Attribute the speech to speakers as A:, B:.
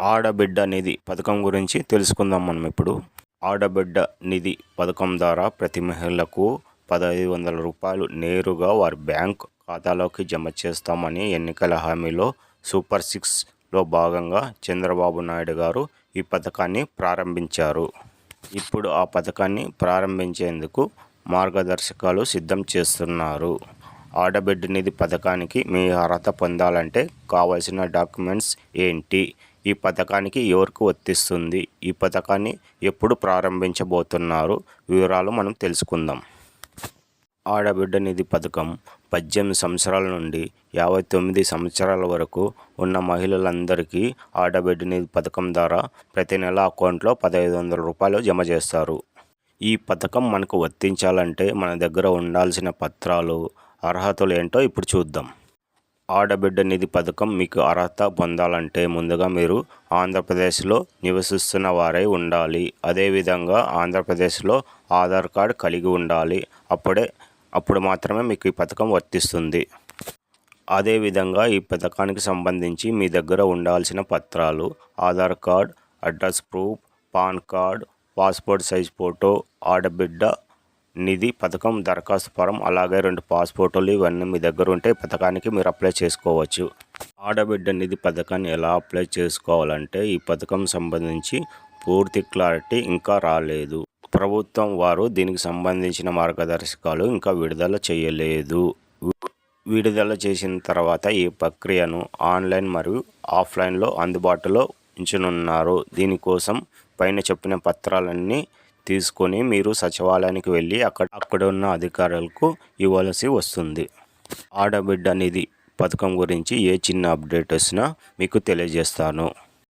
A: ఆడబిడ్డ నిధి పథకం గురించి తెలుసుకుందాం మనం ఇప్పుడు. ఆడబిడ్డ నిధి పథకం ద్వారా ప్రతి మహిళకు పదహైదు వందల రూపాయలు నేరుగా వారి బ్యాంక్ ఖాతాలోకి జమ చేస్తామని ఎన్నికల హామీలో సూపర్ సిక్స్లో భాగంగా చంద్రబాబు నాయుడు గారు ఈ పథకాన్ని ప్రారంభించారు. ఇప్పుడు ఆ పథకాన్ని ప్రారంభించేందుకు మార్గదర్శకాలు సిద్ధం చేస్తున్నారు. ఆడబిడ్డ నిధి పథకానికి మీ అర్హత పొందాలంటే కావలసిన డాక్యుమెంట్స్ ఏంటి? ఈ పథకానికి ఎవరికి వర్తిస్తుంది? ఈ పథకాన్ని ఎప్పుడు ప్రారంభించబోతున్నారు? వివరాలు మనం తెలుసుకుందాం. ఆడబిడ్డ నిధి పథకం పద్దెనిమిది సంవత్సరాల నుండి యాభై తొమ్మిది సంవత్సరాల వరకు ఉన్న మహిళలందరికీ ఆడబిడ్డ నిధి పథకం ద్వారా ప్రతి నెల అకౌంట్లో పదహైదు వందల రూపాయలు జమ చేస్తారు. ఈ పథకం మనకు వర్తించాలంటే మన దగ్గర ఉండాల్సిన పత్రాలు అర్హతలు ఏంటో ఇప్పుడు చూద్దాం. ఆడబిడ్డ నిధి పథకం మీకు అర్హత పొందాలంటే ముందుగా మీరు ఆంధ్రప్రదేశ్లో నివసిస్తున్న వారై ఉండాలి. అదేవిధంగా ఆంధ్రప్రదేశ్లో ఆధార్ కార్డ్ కలిగి ఉండాలి. అప్పుడే అప్పుడు మాత్రమే మీకు ఈ పథకం వర్తిస్తుంది. అదేవిధంగా ఈ పథకానికి సంబంధించి మీ దగ్గర ఉండాల్సిన పత్రాలు Aadhaar card address proof PAN card passport size photo ఆడబిడ్డ నిధి పథకం దరఖాస్తు ఫారం అలాగే రెండు పాస్పోర్టులు ఇవన్నీ మీ దగ్గర ఉంటే పథకానికి మీరు అప్లై చేసుకోవచ్చు. ఆడబిడ్డ నిధి పథకాన్ని ఎలా అప్లై చేసుకోవాలంటే ఈ పథకం సంబంధించి పూర్తి క్లారిటీ ఇంకా రాలేదు. ప్రభుత్వం వారు దీనికి సంబంధించిన మార్గదర్శకాలు ఇంకా విడుదల చేయలేదు. విడుదల చేసిన తర్వాత ఈ ప్రక్రియను ఆన్లైన్ మరియు ఆఫ్లైన్లో అందుబాటులో ఉంచనున్నారు. దీనికోసం పైన చెప్పిన పత్రాలన్నీ తీసుకొని మీరు సచివాలయానికి వెళ్ళి అక్కడ అక్కడ ఉన్న అధికారులకు ఇవ్వాల్సి వస్తుంది. ఆడబిడ్డ నిధి పథకం గురించి ఏ చిన్న అప్డేట్ వచ్చినా మీకు తెలియజేస్తాను.